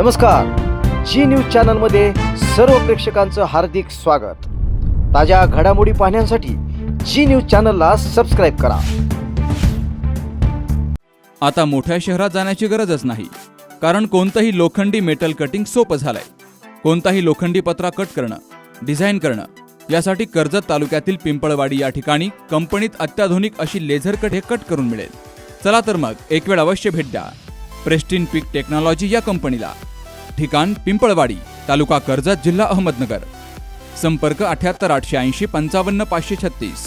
नमस्कार. जी न्यूज चॅनलमध्ये सर्व प्रेक्षकांचं हार्दिक स्वागत. ताज्या घडामोडी पाहण्यासाठी जी न्यूज चॅनलला सबस्क्राईब करा. आता मोठ्या शहरात जाण्याची गरजच नाही कारण कोणतंही लोखंडी मेटल कटिंग सोपं झालंय. कोणताही लोखंडी पत्रा कट करणं डिझाईन करणं यासाठी कर्जत तालुक्यातील पिंपळवाडी या ठिकाणी कंपनीत अत्याधुनिक अशी लेझर कट हे कट करून मिळेल. चला तर मग एक वेळ अवश्य भेट द्या. प्रेस्टिन पीक टेक्नॉलॉजी या कंपनीला. ठिकाण पिंपळवाडी तालुका कर्जत जिल्हा अहमदनगर. संपर्क अठ्याहत्तर आठशे ऐंशी पंचावन्न पाचशे छत्तीस.